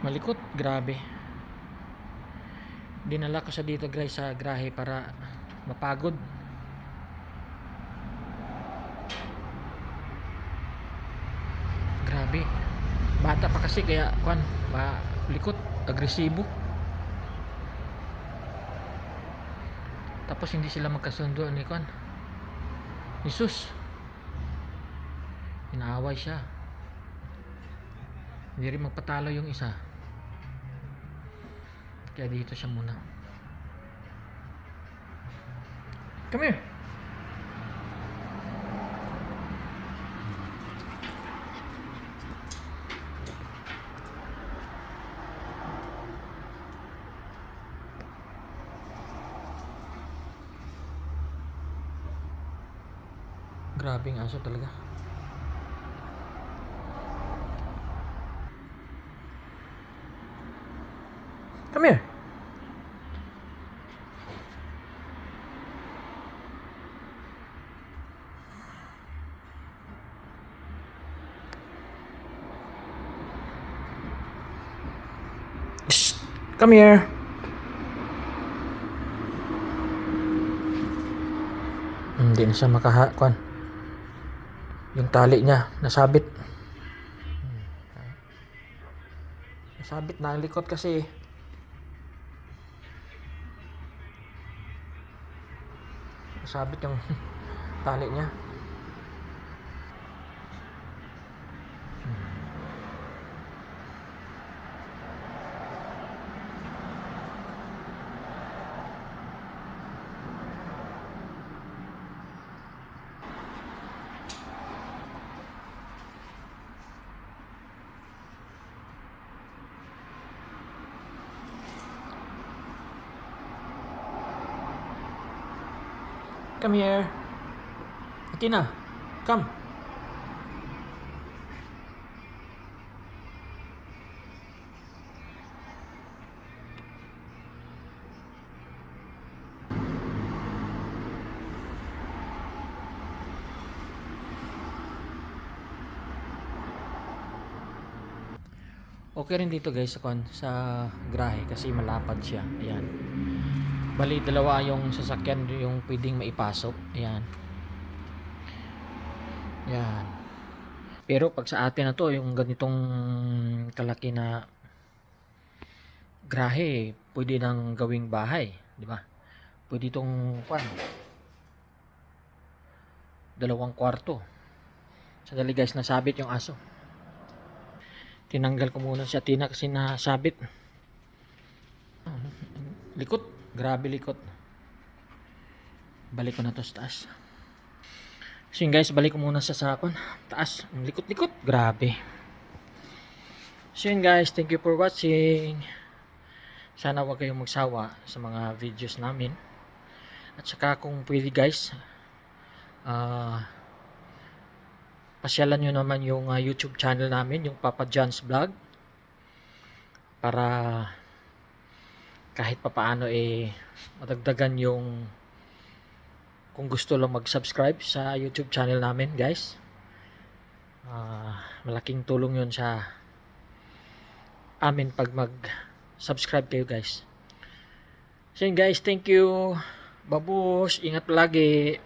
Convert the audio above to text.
Malikot, grabe. Dinala ko sa dito guys sa grahe para mapagod. Grabe. Bata pa kasi kaya kwan, malikot, agresibo. Tapos hindi sila magkasundo ni kwan. Jesus. Inaaway siya. Hindi rin magpatalo yung isa. Kaya dito siya muna. Come here. Grabing aso talaga. Come here. Come here. Hindi na siya makahakuan. Yung tali niya, nasabit. Nasabit na ang likot kasi. Nasabit yung tali niya. Come here. Atina, come. Okay rin dito guys sa, sa grahe kasi malapad siya. Ayan. Bali dalawa yung sasakyan yung pwedeng maipasok. Ayan. Ayan. Pero pag sa atin na to, yung ganitong kalaki na grahe, pwede nang gawing bahay, di ba? Pwede itong kwan. Dalawang kwarto. Sandali guys, nasabit yung aso. Tinanggal ko muna si Atina kasi nasabit. Likot. Grabe likot. Balik ko na to sa taas. So yun guys, balik ko muna sa sakon. Taas. Ang Likot-likot. Grabe. So yun guys, thank you for watching. Sana wag kayong magsawa sa mga videos namin. At saka kung pwede guys, ah pasyalan nyo naman yung ah, YouTube channel namin, yung Papa John's Vlog. Para kahit papaano eh madagdagan yung kung gusto lang mag-subscribe sa YouTube channel namin guys. Ah, malaking tulong yun sa amin pag mag-subscribe kayo guys. So guys, thank you. Babush, ingat palagi.